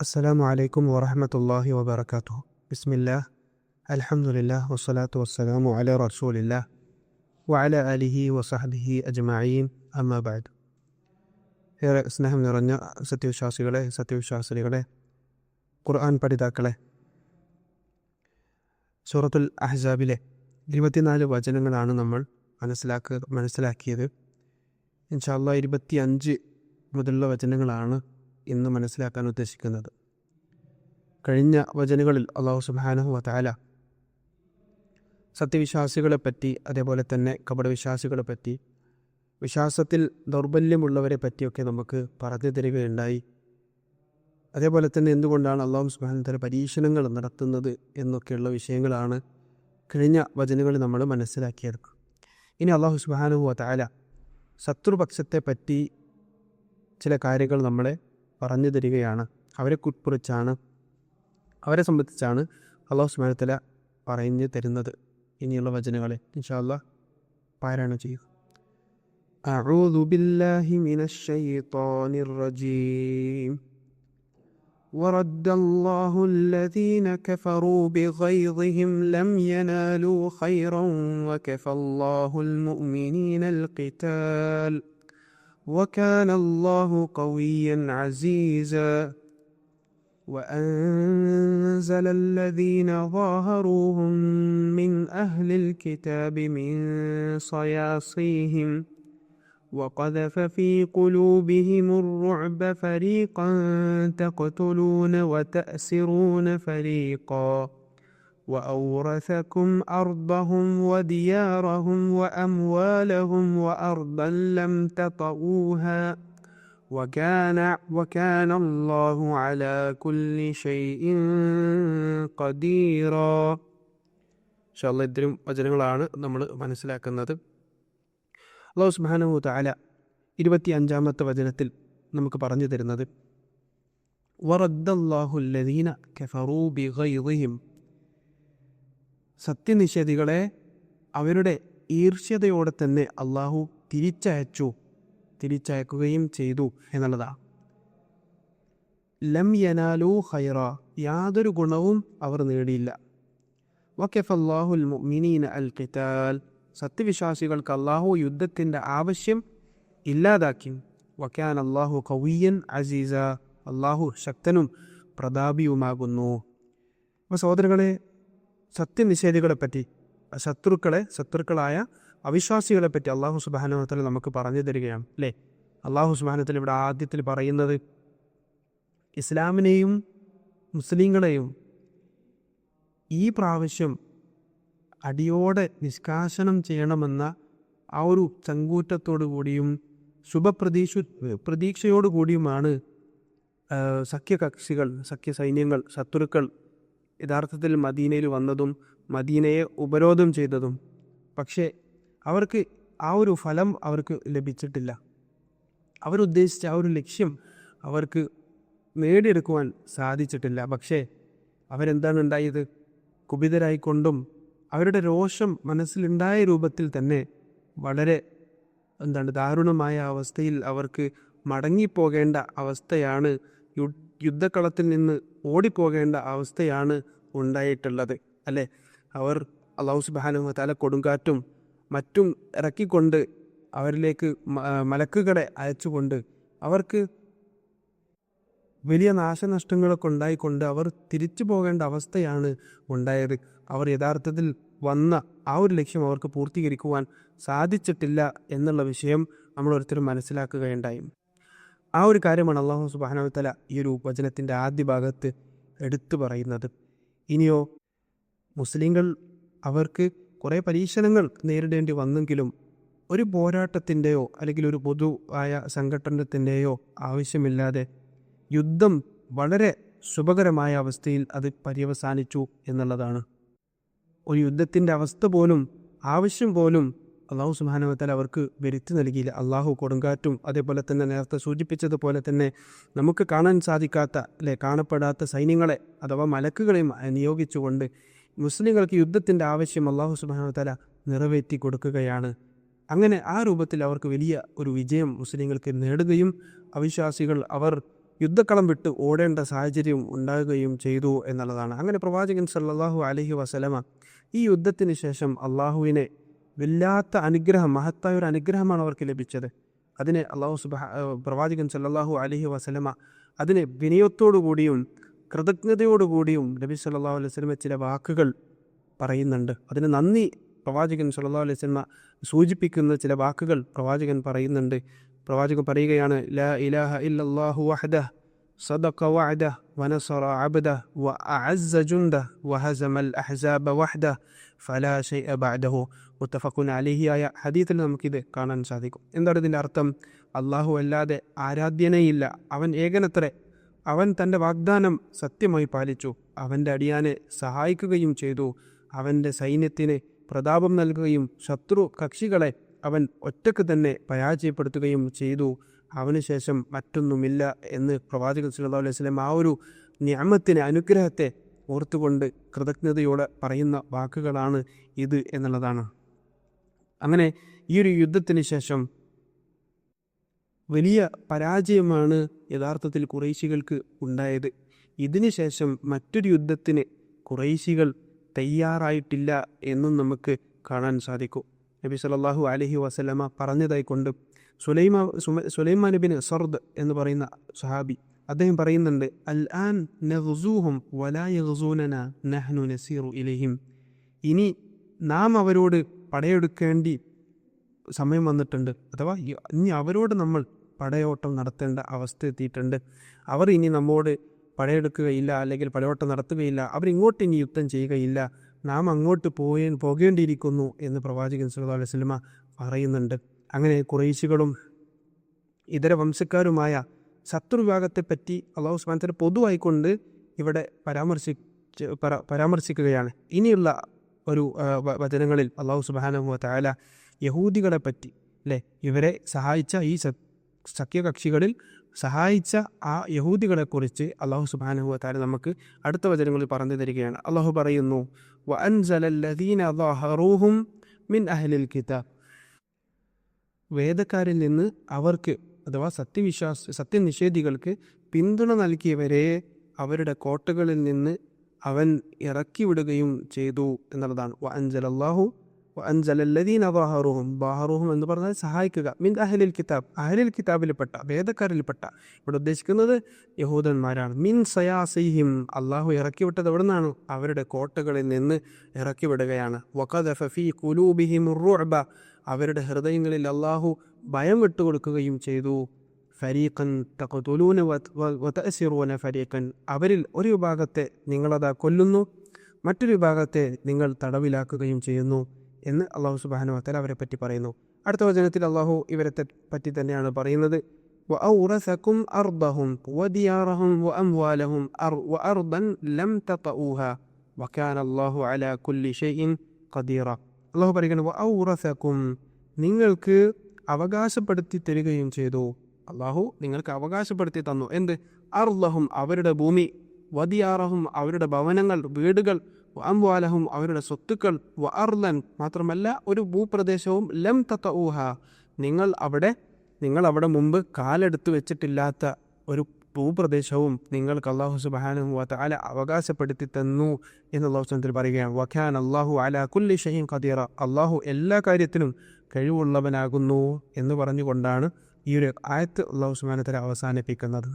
അസ്സലാമു അലൈക്കും വറഹമത്തല്ലാഹി വബർക്കാത്തു ബിസ്മില്ലാ അലഹമുല്ലാ വസ്സലാത്തു വസ്സലാമു അല റസൂലില്ലാ വല അലിഹി വസഹബിഹി അജ്മീൻ അമ്മബാദ് ഏറെ സ്നേഹം നിറഞ്ഞ സത്യവിശ്വാസികളെ സത്യവിശ്വാസികളെ ഖുർആൻ പഠിതാക്കളെ സൂറത്തുൽ അഹ്സാബിലെ ഇരുപത്തിനാല് വചനങ്ങളാണ് നമ്മൾ മനസ്സിലാക്കുക മനസ്സിലാക്കിയത്. ഇൻഷാല്ല ഇരുപത്തി അഞ്ച് മുതലുള്ള വചനങ്ങളാണ് ഇന്ന് മനസ്സിലാക്കാൻ ഉദ്ദേശിക്കുന്നത്. കഴിഞ്ഞ വചനങ്ങളിൽ അള്ളാഹു സുബാനഹു വതാല സത്യവിശ്വാസികളെ പറ്റി അതേപോലെ തന്നെ കപടവിശ്വാസികളെ പറ്റി വിശ്വാസത്തിൽ ദൗർബല്യമുള്ളവരെ പറ്റിയൊക്കെ നമുക്ക് പറഞ്ഞു തരികയുണ്ടായി. അതേപോലെ തന്നെ എന്തുകൊണ്ടാണ് അള്ളാഹു സുബാന പരീക്ഷണങ്ങൾ നടത്തുന്നത് എന്നൊക്കെയുള്ള വിഷയങ്ങളാണ് കഴിഞ്ഞ വചനങ്ങളിൽ നമ്മൾ മനസ്സിലാക്കിയത്. ഇനി അള്ളാഹു സുബാനഹു വതാല ശത്രുപക്ഷത്തെ പറ്റി ചില കാര്യങ്ങൾ നമ്മളെ പറഞ്ഞു തരികയാണ് അവരെ കുറിച്ചാണ് അവരെ സംബന്ധിച്ചാണ് അള്ളാഹു സുബാനത്തല പറഞ്ഞു തരുന്നത് ഇനിയുള്ള വചനങ്ങളെ ഇൻഷാല്ല പാരായണം ചെയ്യുക أعوذ بالله من الشيطان الرجيم ورد الله الذين كفروا بغيظهم لم ينالوا خيرا وكفى الله المؤمنين القتال وكان الله قويا عزيزا. وأنزل الذين ظاهروهم من أهل الكتاب من صياصيهم وقذف في قلوبهم الرعب فريقا تقتلون وتأسرون فريقا. وأورثكم أرضهم وديارهم وأموالهم وأرضا لم تطئوها وكان وكان الله على كل شيء قديرا ഇൻഷാല്ല ഇത്തരം വചനങ്ങളാണ് നമ്മൾ മനസ്സിലാക്കുന്നത് അള്ളാഹു സുബാനഹു താല ഇരുപത്തി അഞ്ചാമത്തെ വചനത്തിൽ നമുക്ക് പറഞ്ഞു തരുന്നത് വറദ്ദല്ലാഹുല്ലദീന കഫറൂ ബിഗൈദിഹിം സത്യനിഷേധികളെ അവരുടെ ഈർഷ്യതയോടെ തന്നെ അള്ളാഹു തിരിച്ചയച്ചു തിരിച്ചയക്കുകയും ചെയ്തു എന്നുള്ളതാണ് ലം യനാലു ഹൈറ യാതൊരു ഗുണവും അവർ നേടിയില്ല. വക്കഫ് അള്ളാഹുൽ മിനീന അൽ കിതാൽ സത്യവിശ്വാസികൾക്ക് അള്ളാഹു യുദ്ധത്തിന്റെ ആവശ്യം ഇല്ലാതാക്കി. വക്കാൻ അള്ളാഹു കവിയൻ അസീസ അള്ളാഹു ശക്തനും പ്രതാപിയുമാകുന്നു. അപ്പോൾ സഹോദരങ്ങളെ സത്യനിഷേധികളെ പറ്റി ശത്രുക്കളെ ശത്രുക്കളായ അവിശ്വാസികളെ പറ്റി അള്ളാഹു സുബാനുഹത്തിൽ നമുക്ക് പറഞ്ഞു തരികയാണ് അല്ലേ? അള്ളാഹു സുബാനത്തിൽ ഇവിടെ ആദ്യത്തിൽ പറയുന്നത് ഇസ്ലാമിനെയും മുസ്ലിങ്ങളെയും ഈ പ്രാവശ്യം അടിയോടെ നിഷ്കാസനം ചെയ്യണമെന്ന ആ ഒരു ചങ്കൂറ്റത്തോടു കൂടിയും ശുഭപ്രതീക്ഷ പ്രതീക്ഷയോടു കൂടിയുമാണ് സഖ്യകക്ഷികൾ സഖ്യസൈന്യങ്ങൾ ശത്രുക്കൾ യഥാർത്ഥത്തിൽ മദീനയിൽ വന്നതും മദീനയെ ഉപരോധം ചെയ്തതും. പക്ഷേ അവർക്ക് ആ ഒരു ഫലം അവർക്ക് ലഭിച്ചിട്ടില്ല. അവരുദ്ദേശിച്ച ആ ഒരു ലക്ഷ്യം അവർക്ക് നേടിയെടുക്കുവാൻ സാധിച്ചിട്ടില്ല. പക്ഷേ അവരെന്താണ് ഉണ്ടായത്? കുപിതരായിക്കൊണ്ടും അവരുടെ രോഷം മനസ്സിലുണ്ടായ രൂപത്തിൽ തന്നെ വളരെ എന്താണ് ദാരുണമായ അവസ്ഥയിൽ അവർക്ക് മടങ്ങിപ്പോകേണ്ട അവസ്ഥയാണ് യുദ്ധക്കളത്തിൽ നിന്ന് ഓടിപ്പോകേണ്ട അവസ്ഥയാണ് ഉണ്ടായിട്ടുള്ളത്. അല്ലെ? അവർ അള്ളാഹു സുബാനു തല കൊടുങ്കാറ്റും മറ്റും ഇറക്കിക്കൊണ്ട് അവരിലേക്ക് മലക്കുകളെ അയച്ചുകൊണ്ട് അവർക്ക് വലിയ നാശനഷ്ടങ്ങളൊക്കെ ഉണ്ടായിക്കൊണ്ട് അവർ തിരിച്ചു പോകേണ്ട അവസ്ഥയാണ് ഉണ്ടായത്. അവർ യഥാർത്ഥത്തിൽ വന്ന ആ ഒരു ലക്ഷ്യം അവർക്ക് പൂർത്തീകരിക്കുവാൻ സാധിച്ചിട്ടില്ല എന്നുള്ള വിഷയം നമ്മൾ ഓരോരുത്തരും മനസ്സിലാക്കുകയുണ്ടായി. ആ ഒരു കാര്യമാണ് അള്ളാഹു സുബാനവത്തല ഈ ഒരു വചനത്തിന്റെ ആദ്യ ഭാഗത്ത് എടുത്തു പറയുന്നത്. ഇനിയോ മുസ്ലിങ്ങൾ അവർക്ക് കുറേ പരീക്ഷണങ്ങൾ നേരിടേണ്ടി വന്നെങ്കിലും ഒരു പോരാട്ടത്തിന്റെയോ അല്ലെങ്കിൽ ഒരു പൊതു ആയ സംഘടനത്തിന്റെയോ ആവശ്യമില്ലാതെ യുദ്ധം വളരെ ശുഭകരമായ അവസ്ഥയിൽ അത് പര്യവസാനിച്ചു എന്നുള്ളതാണ്. ഒരു യുദ്ധത്തിന്റെ അവസ്ഥ പോലും ആവശ്യം പോലും അള്ളാഹു സുബാനുവത്താൽ അവർക്ക് വരുത്തി നൽകിയില്ല. അള്ളാഹു കൊടുങ്കാറ്റും അതേപോലെ തന്നെ നേരത്തെ സൂചിപ്പിച്ചതുപോലെ തന്നെ നമുക്ക് കാണാൻ സാധിക്കാത്ത അല്ലെ കാണപ്പെടാത്ത സൈന്യങ്ങളെ അഥവാ മലക്കുകളെയും നിയോഗിച്ചുകൊണ്ട് മുസ്ലിങ്ങൾക്ക് യുദ്ധത്തിന്റെ ആവശ്യം അള്ളാഹു സുബാനുവത്താല നിറവേറ്റി കൊടുക്കുകയാണ്. അങ്ങനെ ആ രൂപത്തിൽ അവർക്ക് വലിയ ഒരു വിജയം മുസ്ലിങ്ങൾക്ക് നേടുകയും അവിശ്വാസികൾ അവർ യുദ്ധക്കളം വിട്ട് ഓടേണ്ട സാഹചര്യം ഉണ്ടാകുകയും ചെയ്തു എന്നുള്ളതാണ്. അങ്ങനെ പ്രവാചകൻ സല്ലാഹു അലഹി വസലമ ഈ യുദ്ധത്തിന് ശേഷം അള്ളാഹുവിനെ വല്ലാത്ത അനുഗ്രഹം മഹത്തായ ഒരു അനുഗ്രഹമാണ് അവർക്ക് ലഭിച്ചത് അതിനെ അള്ളാഹു സുബഹ പ്രവാചകൻ സല്ലല്ലാഹു അലൈഹി വസലമ അതിനെ വിനയത്തോടു കൂടിയും കൃതജ്ഞതയോടുകൂടിയും നബി സല്ലല്ലാഹു അലൈഹി വസല്ലമ ചില വാക്കുകൾ പറയുന്നുണ്ട് അതിന് നന്ദി പ്രവാചകൻ സല്ലല്ലാഹു അലൈഹി വസല്ലമ സൂചിപ്പിക്കുന്ന ചില വാക്കുകൾ പ്രവാചകൻ പറയുന്നുണ്ട് പ്രവാചകൻ പറയുകയാണ് ലാ ഇലാഹ ഇല്ലല്ലാഹു വഹദ صدق وعده ونصر عبده وأعز جنده وهزم الأحزاب وحده ഫലാശൈ അബാദഹു മുത്തഫക്കുൻ അലിഹിയായ ഹദീത്തിൽ നമുക്കിത് കാണാൻ സാധിക്കും. എന്താണ് ഇതിന്റെ അർത്ഥം? അള്ളാഹു അല്ലാതെ ആരാധ്യനയില്ല. അവൻ ഏകനത്ര. അവൻ തന്റെ വാഗ്ദാനം സത്യമായി പാലിച്ചു. അവന്റെ അടിയാനെ സഹായിക്കുകയും ചെയ്തു. അവന്റെ സൈന്യത്തിന് പ്രതാപം നൽകുകയും ശത്രു കക്ഷികളെ അവൻ ഒറ്റയ്ക്ക് തന്നെ പരാജയപ്പെടുത്തുകയും ചെയ്തു. അവനുശേഷം മറ്റൊന്നുമില്ല എന്ന് പ്രവാചകൻ സുല്ലാ അലൈഹി സ്വലം ആ ഒരു ഞാമത്തിനെ അനുഗ്രഹത്തെ ഓർത്തുകൊണ്ട് കൃതജ്ഞതയോടെ പറയുന്ന വാക്കുകളാണ് ഇത് എന്നുള്ളതാണ്. അങ്ങനെ ഈ ഒരു യുദ്ധത്തിന് ശേഷം വലിയ പരാജയമാണ് യഥാർത്ഥത്തിൽ കുറേശികൾക്ക് ഉണ്ടായത്. ഇതിനുശേഷം മറ്റൊരു യുദ്ധത്തിന് കുറേശികൾ തയ്യാറായിട്ടില്ല എന്നും നമുക്ക് കാണാൻ സാധിക്കും. നബി സല്ലല്ലാഹു അലഹി വസല്ലമ പറഞ്ഞതായിക്കൊണ്ട് സുലൈമ സുലൈമാൻ നബിൻ സർദ് എന്ന് പറയുന്ന സഹാബി അദ്ദേഹം പറയുന്നുണ്ട് അൽ ആൻ നഹ്സൂഹും വലാ യഗ്സൂനന നഹ്നു നസീറു ഇലഹിം. ഇനി നാം അവരോട് പടയെടുക്കേണ്ടി സമയം വന്നിട്ടുണ്ട് അഥവാ ഇനി അവരോട് നമ്മൾ പടയോട്ടം നടത്തേണ്ട അവസ്ഥ എത്തിയിട്ടുണ്ട്. അവർ ഇനി നമ്മോട് പടയെടുക്കുകയില്ല അല്ലെങ്കിൽ പടയോട്ടം നടത്തുകയില്ല അവരിങ്ങോട്ട് ഇനി യുദ്ധം ചെയ്യുകയില്ല നാം അങ്ങോട്ട് പോയേ പോകേണ്ടിയിരിക്കുന്നു എന്ന് പ്രവാചകൻ സല്ലല്ലാഹു അലൈഹി വസല്ലമ പറയുന്നുണ്ട്. അങ്ങനെ കുറേശികളും ഇതര വംശക്കാരുമായ ശത്രുവിഭാഗത്തെപ്പറ്റി അള്ളാഹു സുബാനത്തിന് പൊതുവായിക്കൊണ്ട് ഇവിടെ പരാമർശി പരാമർശിക്കുകയാണ്. ഇനിയുള്ള ഒരു വചനങ്ങളിൽ അള്ളാഹു സുബാനുഭവ തായാല യഹൂദികളെ പറ്റി അല്ലേ? ഇവരെ സഹായിച്ച ഈ സഖ്യകക്ഷികളിൽ സഹായിച്ച ആ യഹൂദികളെക്കുറിച്ച് അള്ളാഹു സുബാനുഹു താര നമുക്ക് അടുത്ത വചനങ്ങളിൽ പറഞ്ഞു തരികയാണ്. അള്ളാഹു പറയുന്നു മിൻ അഹ്ലിൽ കിതാബ്. വേദക്കാരിൽ നിന്ന് അവർക്ക് അഥവാ സത്യവിശ്വാസ സത്യനിഷേധികൾക്ക് പിന്തുണ നൽകിയവരെ അവരുടെ കോട്ടകളിൽ നിന്ന് അവൻ ഇറക്കി വിടുകയും ചെയ്തു എന്നുള്ളതാണ്. അൻജലല്ലാഹു വ അൻജലല്ലദീന ബാഹറുഹും എന്ന് പറഞ്ഞാൽ സഹായിക്കുക. മിൻ അഹലിൽ കിതാബ് അഹലിൽ കിതാബിൽപ്പെട്ട വേദക്കാരിൽപ്പെട്ട. ഇവിടെ ഉദ്ദേശിക്കുന്നത് യഹൂദന്മാരാണ്. മിൻ സയാസിഹിം. അള്ളാഹു ഇറക്കിവിട്ടത് എവിടെ അവരുടെ കോട്ടകളിൽ നിന്ന് ഇറക്കിവിടുകയാണ്. വഖദഫ ഫീ ഖുലൂബിഹിം റുഅബ. അവരുടെ ഹൃദയങ്ങളിൽ അള്ളാഹു ഭയം വിട്ടുകൊടുക്കുകയും ചെയ്തു. ഫരീഖൻ തഖതുലൂന വതഅസിറൂന ഫരീഖൻ. അവരിൽ ഒരു വിഭാഗത്തെ നിങ്ങളതാ കൊല്ലുന്നു. മറ്റൊരു വിഭാഗത്തെ നിങ്ങൾ തടവിലാക്കുകയും ചെയ്യുന്നു. എന്ന് അള്ളാഹു സുബാനു വത്തല അവരെ പറ്റി പറയുന്നു അടുത്ത വചനത്തിൽ അള്ളാഹു ഇവരെ തെ- പറ്റി തന്നെയാണ് പറയുന്നത് وأورثكم أرضهم وديارهم وأموالهم أر- وأرضا لم تطئوها وكان الله على كل شيء قديرا അള്ളാഹു പറയുന്നത് വഔറസക്കും നിങ്ങൾക്ക് അവകാശപ്പെടുത്തി തരികയും ചെയ്തു അള്ളാഹു നിങ്ങൾക്ക് അവകാശപ്പെടുത്തി തന്നു എന്ത് അർലഹും അവരുടെ ഭൂമി വദിയാറഹും അവരുടെ ഭവനങ്ങൾ വീടുകൾ അംവാലഹും അവരുടെ സ്വത്തുക്കൾ വ അർലൻ മാത്രമല്ല ഒരു ഭൂപ്രദേശവും ലം തത്ത ഊഹ നിങ്ങൾ അവിടെ നിങ്ങൾ അവിടെ മുമ്പ് കാലെടുത്ത് വെച്ചിട്ടില്ലാത്ത ഒരു ഭൂപ്രദേശവും നിങ്ങൾക്ക് അള്ളാഹു സുബാനുഹു വല അവകാശപ്പെടുത്തി തന്നു എന്ന് അവസരത്തിൽ പറയുകയാണ്. വഖാൻ അള്ളാഹു അല കുല്ലി ഷഹീം ഖദീറ. അള്ളാഹു എല്ലാ കാര്യത്തിനും കഴിവുള്ളവനാകുന്നു എന്ന് പറഞ്ഞുകൊണ്ടാണ് ഈ ഒരു ആയത്ത് അള്ളാഹു സുബാനത്തിൽ അവസാനിപ്പിക്കുന്നത്.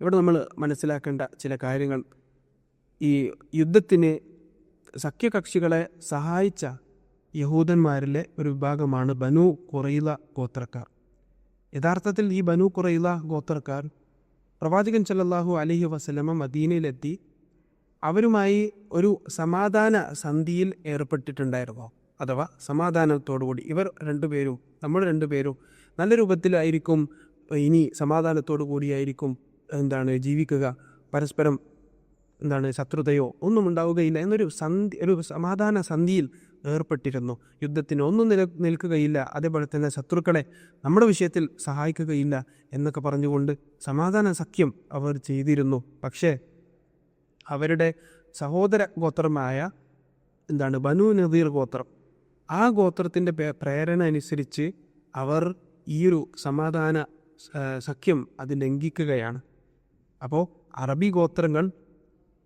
ഇവിടെ നമ്മൾ മനസ്സിലാക്കേണ്ട ചില കാര്യങ്ങൾ ഈ യുദ്ധത്തിന് സഖ്യകക്ഷികളെ സഹായിച്ച യഹൂദന്മാരിലെ ഒരു വിഭാഗമാണ് ബനു കുറയില ഗോത്രക്കാർ. യഥാർത്ഥത്തിൽ ഈ ബനു കുറയില ഗോത്രക്കാർ പ്രവാചകൻ സല്ലല്ലാഹു അലഹി വസലമ മദീനയിലെത്തി അവരുമായി ഒരു സമാധാന സന്ധിയിൽ ഏർപ്പെട്ടിട്ടുണ്ടായിരുന്നു? അഥവാ സമാധാനത്തോടുകൂടി ഇവർ രണ്ടുപേരും നമ്മൾ രണ്ടുപേരും നല്ല രൂപത്തിലായിരിക്കും ഇനി സമാധാനത്തോടു കൂടിയായിരിക്കും എന്താണ് ജീവിക്കുക. പരസ്പരം എന്താണ് ശത്രുതയോ ഒന്നും ഉണ്ടാവുകയില്ല എന്നൊരു സന്ധി ഒരു സമാധാന സന്ധിയിൽ ഏർപ്പെട്ടിരുന്നു. യുദ്ധത്തിന് ഒന്നും നില നിൽക്കുകയില്ല. അതേപോലെ തന്നെ ശത്രുക്കളെ നമ്മുടെ വിഷയത്തിൽ സഹായിക്കുകയില്ല എന്നൊക്കെ പറഞ്ഞുകൊണ്ട് സമാധാന സഖ്യം അവർ ചെയ്തിരുന്നു. പക്ഷേ അവരുടെ സഹോദര ഗോത്രമായ എന്താണ് ബനു നദീർ ഗോത്രം ആ ഗോത്രത്തിന്റെ പ്രേരണ അനുസരിച്ച് അവർ ഈ ഒരു സമാധാന സഖ്യം അത് ലംഘിക്കുകയാണ്. അപ്പോൾ അറബി ഗോത്രങ്ങൾ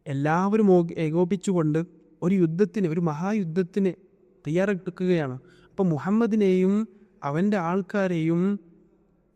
എല്ലാവരും ഏകോപിച്ചുകൊണ്ട് ഒരു യുദ്ധത്തിന് ഒരു മഹായുദ്ധത്തിന് തയ്യാറെടുക്കുകയാണ്. അപ്പോൾ മുഹമ്മദിനെയും അവന്റെ ആൾക്കാരെയും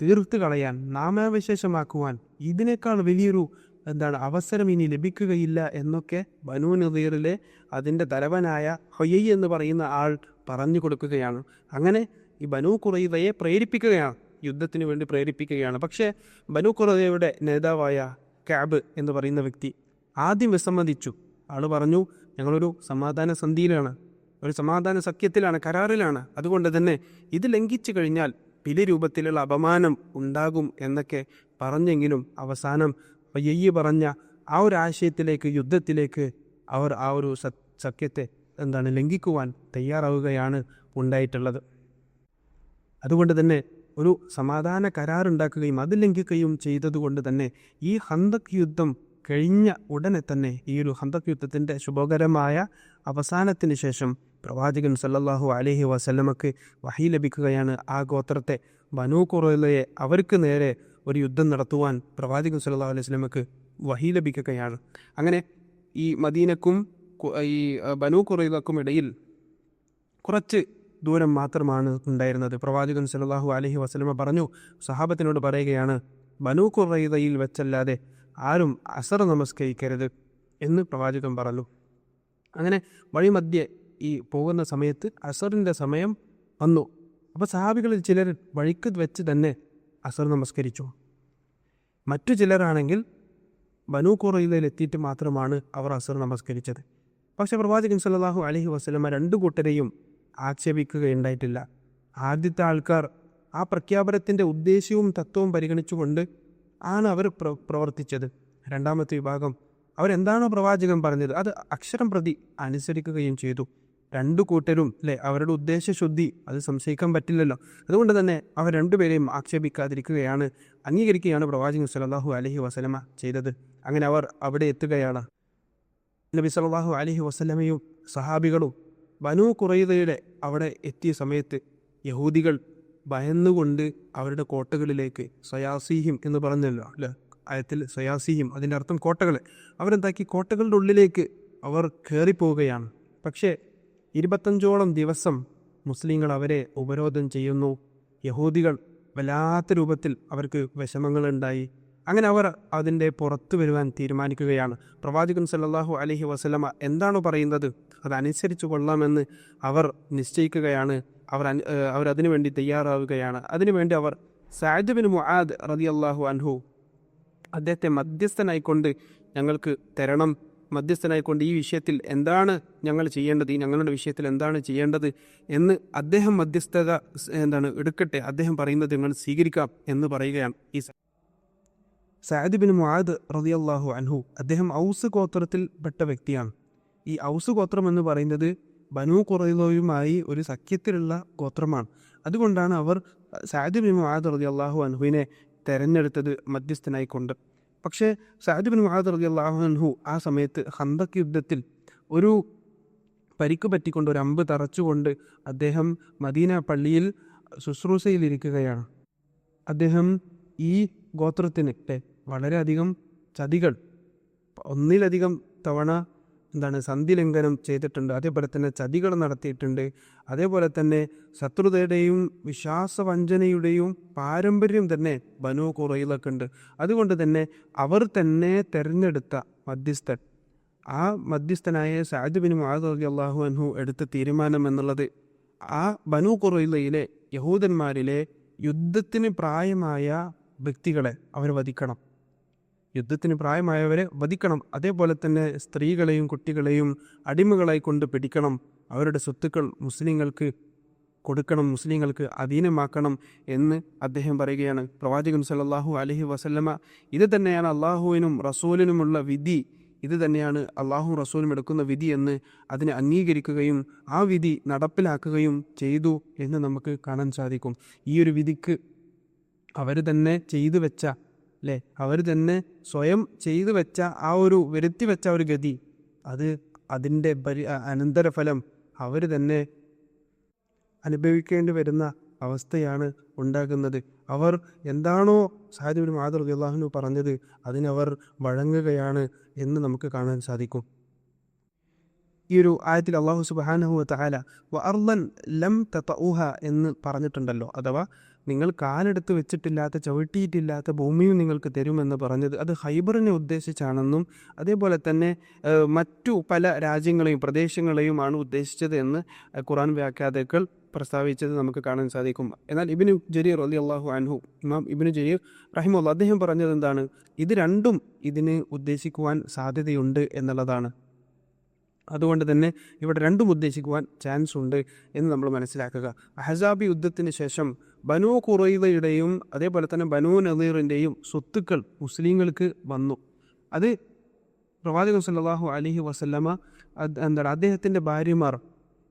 തീർത്ത് കളയാൻ നാമാവശേഷമാക്കുവാൻ ഇതിനേക്കാൾ വലിയൊരു എന്താണ് അവസരം ഇനി ലഭിക്കുകയില്ല എന്നൊക്കെ ബനു നദീറിലെ അതിന്റെ തലവനായ ഹൊയ്യ എന്ന് പറയുന്ന ആൾ പറഞ്ഞു കൊടുക്കുകയാണ്. അങ്ങനെ ഈ ബനു കുറയുതയെ പ്രേരിപ്പിക്കുകയാണ് യുദ്ധത്തിന് വേണ്ടി പ്രേരിപ്പിക്കുകയാണ്. പക്ഷേ ബനു കുറയുടെ നേതാവായ ക്യാബ് എന്ന് പറയുന്ന വ്യക്തി ആദ്യം വിസമ്മതിച്ചു. ആൾ പറഞ്ഞു ഞങ്ങളൊരു സമാധാന സന്ധിയിലാണ്. ഒരു സമാധാന സഖ്യത്തിലാണ് കരാറിലാണ്. അതുകൊണ്ട് തന്നെ ഇത് ലംഘിച്ചു കഴിഞ്ഞാൽ വില രൂപത്തിലുള്ള അപമാനം ഉണ്ടാകും എന്നൊക്കെ പറഞ്ഞെങ്കിലും അവസാനം യയ്യ് പറഞ്ഞ ആ ഒരു ആശയത്തിലേക്ക് യുദ്ധത്തിലേക്ക് അവർ ആ ഒരു സഖ്യത്തെ എന്താണ് ലംഘിക്കുവാൻ തയ്യാറാവുകയാണ് ഉണ്ടായിട്ടുള്ളത്. അതുകൊണ്ട് തന്നെ ഒരു സമാധാന കരാറുണ്ടാക്കുകയും അത് ലംഘിക്കുകയും ചെയ്തതുകൊണ്ട് തന്നെ ഈ ഹന്തക് യുദ്ധം കഴിഞ്ഞ ഉടനെ തന്നെ ഈ ഒരു ഹന്തക് യുദ്ധത്തിന്റെ ശുഭകരമായ അവസാനത്തിന് ശേഷം പ്രവാചകൻ സല്ലല്ലാഹു അലഹി വസല്ലമക്ക് വഹി ലഭിക്കുകയാണ്. ആ ഗോത്രത്തെ ബനൂ കുറയിലയെ അവർക്ക് നേരെ ഒരു യുദ്ധം നടത്തുവാൻ പ്രവാചകൻ സല്ലല്ലാഹു അലൈഹി വസ്ലമക്ക് വഹി ലഭിക്കുകയാണ്. അങ്ങനെ ഈ മദീനക്കും ഈ ബനു കുറയിലക്കും ഇടയിൽ കുറച്ച് ദൂരം മാത്രമാണ് ഉണ്ടായിരുന്നത്. പ്രവാചകൻ സല്ലല്ലാഹു അലഹി വസ്ലമ പറഞ്ഞു സഹാബത്തിനോട് പറയുകയാണ് ബനൂ കുറയിലയിൽ വെച്ചല്ലാതെ ആരും അസർ നമസ്കരിക്കരുത് എന്ന് പ്രവാചകൻ പറഞ്ഞു. അങ്ങനെ വഴിമധ്യേ ഈ പോകുന്ന സമയത്ത് അസറിന്റെ സമയം വന്നു. അപ്പോൾ സഹാബികളിൽ ചിലർ വഴിക്ക് വെച്ച് തന്നെ അസർ നമസ്കരിച്ചു. മറ്റു ചിലരാണെങ്കിൽ ബനു കുറയിലെത്തിയിട്ട് മാത്രമാണ് അവർ അസർ നമസ്കരിച്ചത്. പക്ഷെ പ്രവാചകൻ സല്ലാഹു അലഹി വസ്ലമ രണ്ടു കൂട്ടരെയും ആക്ഷേപിക്കുകയുണ്ടായിട്ടില്ല. ആദ്യത്തെ ആൾക്കാർ ആ പ്രഖ്യാപനത്തിന്റെ ഉദ്ദേശ്യവും തത്വവും പരിഗണിച്ചുകൊണ്ട് ആണ് അവർ പ്ര പ്രവർത്തിച്ചത്. രണ്ടാമത്തെ വിഭാഗം. അവരെന്താണോ പ്രവാചകൻ പറഞ്ഞത് അത് അക്ഷരം പ്രതി അനുസരിക്കുകയും ചെയ്തു. രണ്ടു കൂട്ടരും അല്ലെ അവരുടെ ഉദ്ദേശശുദ്ധി അത് സംശയിക്കാൻ പറ്റില്ലല്ലോ. അതുകൊണ്ട് തന്നെ അവർ രണ്ടുപേരെയും ആക്ഷേപിക്കാതിരിക്കുകയാണ് അംഗീകരിക്കുകയാണ് പ്രവാചകൻ സലാഹു അലഹി വസലമ ചെയ്തത്. അങ്ങനെ അവർ അവിടെ എത്തുകയാണ്. നബി സലാഹു അലഹി വസലമയും സഹാബികളും ബനു കുറയുതയുടെ അവിടെ എത്തിയ സമയത്ത് യഹൂദികൾ ഭയന്നുകൊണ്ട് അവരുടെ കോട്ടകളിലേക്ക് സയാസീഹിം എന്ന് പറഞ്ഞല്ലോ അല്ലേ? ആയത്തിൽ സയാസീഹിം അതിന്റെ അർത്ഥം കോട്ടകൾ. അവരെന്താക്കി? കോട്ടകളുടെ ഉള്ളിലേക്ക് അവർ കയറിപ്പോവുകയാണ്. പക്ഷേ ഇരുപത്തഞ്ചോളം ദിവസം മുസ്ലിങ്ങൾ അവരെ ഉപരോധം ചെയ്യുന്നു. യഹൂദികൾ വല്ലാത്ത രൂപത്തിൽ അവർക്ക് വിഷമങ്ങളുണ്ടായി. അങ്ങനെ അവർ അതിന്റെ പുറത്തു വരുവാൻ തീരുമാനിക്കുകയാണ്. പ്രവാചകൻ സല്ലാഹു അലഹി വസല്ലമ എന്താണോ പറയുന്നത്? അതനുസരിച്ച് കൊള്ളാമെന്ന് അവർ നിശ്ചയിക്കുകയാണ്. അവർ അവർ അതിനു വേണ്ടി തയ്യാറാവുകയാണ്. അതിനുവേണ്ടി അവർ സാജ് ബിൻ മുആദ് അള്ളാഹു അൻഹു അദ്ദേഹത്തെ മധ്യസ്ഥനായിക്കൊണ്ട് ഞങ്ങൾക്ക് തരണം. മധ്യസ്ഥനായിക്കൊണ്ട് ഈ വിഷയത്തിൽ എന്താണ് ഞങ്ങൾ ചെയ്യേണ്ടത്? ഈ ഞങ്ങളുടെ വിഷയത്തിൽ എന്താണ് ചെയ്യേണ്ടത്? എന്ന് അദ്ദേഹം മധ്യസ്ഥത എന്താണ് എടുക്കട്ടെ. അദ്ദേഹം പറയുന്നത് ഞങ്ങൾ സ്വീകരിക്കാം എന്ന് പറയുകയാണ് ഈ സഅദ് ബിൻ മുആദ് റളിയല്ലാഹു അൻഹു അദ്ദേഹം ഔസ് ഗോത്രത്തിൽപ്പെട്ട വ്യക്തിയാണ്. ഈ ഔസ് ഗോത്രം എന്ന് പറയുന്നത് ബനു കുറയുമായി ഒരു സഖ്യത്തിലുള്ള ഗോത്രമാണ്. അതുകൊണ്ടാണ് അവർ സഅദ് ബിൻ റതി അള്ളാഹു അൻഹുവിനെ തെരഞ്ഞെടുത്തത് മധ്യസ്ഥനായിക്കൊണ്ട്. പക്ഷേ സഅദ് ബിൻ റതി അള്ളാഹു അൻഹു ആ സമയത്ത് ഹന്തക് യുദ്ധത്തിൽ ഒരു പരിക്ക് പറ്റിക്കൊണ്ട് ഒരു അമ്പ് തറച്ചുകൊണ്ട് അദ്ദേഹം മദീന പള്ളിയിൽ ശുശ്രൂഷയിലിരിക്കുകയാണ്. അദ്ദേഹം ഈ ഗോത്രത്തിന് വളരെയധികം ചതികൾ ഒന്നിലധികം തവണ എന്താണ് സന്ധി ലംഘനം ചെയ്തിട്ടുണ്ട്. അതേപോലെ തന്നെ ചതികൾ നടത്തിയിട്ടുണ്ട്. അതേപോലെ തന്നെ ശത്രുതയുടെയും വിശ്വാസവഞ്ചനയുടെയും പാരമ്പര്യം തന്നെ ബനു കുറയിലൊക്കെ ഉണ്ട്. അതുകൊണ്ട് തന്നെ അവർ തന്നെ തിരഞ്ഞെടുത്ത മധ്യസ്ഥൻ ആ മധ്യസ്ഥനായ സാദ് ബിൻ മുആദ് അള്ളാഹു അൻഹു എടുത്ത തീരുമാനം എന്നുള്ളത് ആ ബനു കുറയിലയിലെ യഹൂദന്മാരിലെ യുദ്ധത്തിന് പ്രായമായ വ്യക്തികളെ അവർ വധിക്കണം. യുദ്ധത്തിന് പ്രായമായവരെ വധിക്കണം. അതേപോലെ തന്നെ സ്ത്രീകളെയും കുട്ടികളെയും അടിമകളായി കൊണ്ട് പിടിക്കണം. അവരുടെ സ്വത്തുക്കൾ മുസ്ലിങ്ങൾക്ക് കൊടുക്കണം മുസ്ലിങ്ങൾക്ക് അധീനമാക്കണം എന്ന് അദ്ദേഹം പറയുകയാണ്. പ്രവാചകൻ സല്ലല്ലാഹു അലഹി വസല്ലമ ഇത് തന്നെയാണ് അള്ളാഹുവിനും റസൂലിനുമുള്ള വിധി. ഇത് തന്നെയാണ് അള്ളാഹു റസൂലും എടുക്കുന്ന വിധി എന്ന് അതിനെ അംഗീകരിക്കുകയും ആ വിധി നടപ്പിലാക്കുകയും ചെയ്തു എന്ന് നമുക്ക് കാണാൻ സാധിക്കും. ഈ ഒരു വിധിക്ക് അവർ തന്നെ ചെയ്തു വെച്ച അല്ലേ അവർ തന്നെ സ്വയം ചെയ്തു വെച്ച ആ ഒരു വരുത്തി വെച്ച ഒരു ഗതി അത് അതിന്റെ പരി അനന്തരഫലം അവർ തന്നെ അനുഭവിക്കേണ്ടി വരുന്ന അവസ്ഥയാണ് ഉണ്ടാകുന്നത്. അവർ എന്താണോ സാഹിബിൻ മാതർ അള്ളാഹുനു പറഞ്ഞത് അതിനവർ വഴങ്ങുകയാണ് എന്ന് നമുക്ക് കാണാൻ സാധിക്കും. ഈ ഒരു ആയത്തിൽ അള്ളാഹു സുബാനഹു തഹാല വർലൻ ലം ലം ഊഹ എന്ന് പറഞ്ഞിട്ടുണ്ടല്ലോ അഥവാ നിങ്ങൾ കാലെടുത്ത് വെച്ചിട്ടില്ലാത്ത ചവിട്ടിയിട്ടില്ലാത്ത ഭൂമിയും നിങ്ങൾക്ക് തരുമെന്ന് പറഞ്ഞത് അത് ഹൈബറിനെ ഉദ്ദേശിച്ചാണെന്നും അതേപോലെ തന്നെ മറ്റു പല രാജ്യങ്ങളെയും പ്രദേശങ്ങളെയും ആണ് ഉദ്ദേശിച്ചത് എന്ന് ഖുറാൻ വ്യാഖ്യാതാക്കൾ പ്രസ്താവിച്ചത് നമുക്ക് കാണാൻ സാധിക്കും. എന്നാൽ ഇബിനു ജരീർ അലി അള്ളാഹു അൻഹു ഇമാം ഇബിനു ജരീർ റഹിമുള്ള അദ്ദേഹം പറഞ്ഞത് എന്താണ്? ഇത് രണ്ടും ഇതിന് ഉദ്ദേശിക്കുവാൻ സാധ്യതയുണ്ട് എന്നുള്ളതാണ്. അതുകൊണ്ട് തന്നെ ഇവിടെ രണ്ടും ഉദ്ദേശിക്കുവാൻ ചാൻസ് ഉണ്ട് എന്ന് നമ്മൾ മനസ്സിലാക്കുക. അഹസാബി യുദ്ധത്തിന് ശേഷം ബനു ഖുറൈദയുടെയും അതേപോലെ തന്നെ ബനു നദീറിന്റെയും സ്വത്തുക്കൾ മുസ്ലിങ്ങൾക്ക് വന്നു. അത് പ്രവാചകൻ സല്ലല്ലാഹു അലൈഹി വസല്ലമ എന്താണ് അദ്ദേഹത്തിന്റെ ഭാര്യമാർ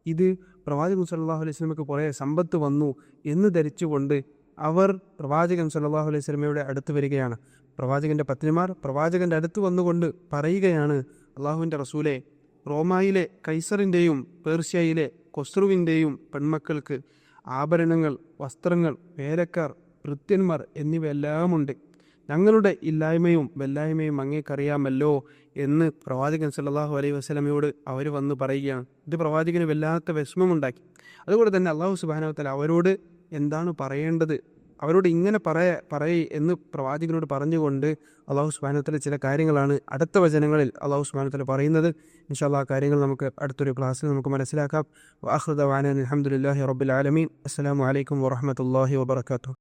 ഇത് പ്രവാചകൻ സല്ലല്ലാഹു അലൈഹി വസല്ലമക്ക് കുറേ സമ്പത്ത് വന്നു എന്ന് ധരിച്ചുകൊണ്ട് അവർ പ്രവാചകൻ സല്ലാഹു അലൈഹി സ്വലമയുടെ അടുത്ത് വരികയാണ്. പ്രവാചകന്റെ പത്നിമാർ പ്രവാചകന്റെ അടുത്ത് വന്നുകൊണ്ട് പറയുകയാണ് അള്ളാഹുവിന്റെ റസൂലെ റോമായിലെ കൈസറിന്റെയും പേർഷ്യയിലെ കൊസ്രുവിന്റെയും പെൺമക്കൾക്ക് ആഭരണങ്ങൾ വസ്ത്രങ്ങൾ വേലക്കാർ ഭൃത്യന്മാർ എന്നിവയെല്ലാം ഉണ്ട് ഞങ്ങളുടെ ഇല്ലായ്മയും വെല്ലായ്മയും അങ്ങേക്കറിയാമല്ലോ എന്ന് പ്രവാചകൻ സല്ലാഹു അലൈഹി വസ്ലമയോട് അവർ വന്ന് പറയുകയാണ്. ഇത് പ്രവാചകന് വല്ലാത്ത വിഷമമുണ്ടാക്കി. അതുകൊണ്ട് തന്നെ അള്ളാഹു സുബാനവത്തല അവരോട് എന്താണ് പറയേണ്ടത്? അവരോട് ഇങ്ങനെ പറയ പറയേ എന്ന് പ്രവാചകനോട് പറഞ്ഞുകൊണ്ട് അള്ളാഹു സുബാനത്തിലെ ചില കാര്യങ്ങളാണ് അടുത്ത വചനങ്ങളിൽ അള്ളാഹു സുബാനത്തില പറയുന്നത്. ഇൻഷാല്ലാ കാര്യങ്ങൾ നമുക്ക് അടുത്തൊരു ക്ലാസ്സിൽ നമുക്ക് മനസ്സിലാക്കാം. വാഹൃദ വാനൻ അലഹമുല്ലാഹി റബ്ബുൽ ആലമീൻ. അസ്സലാമു അലൈക്കും വറഹമത്തല്ലാഹി വബർക്കാത്തു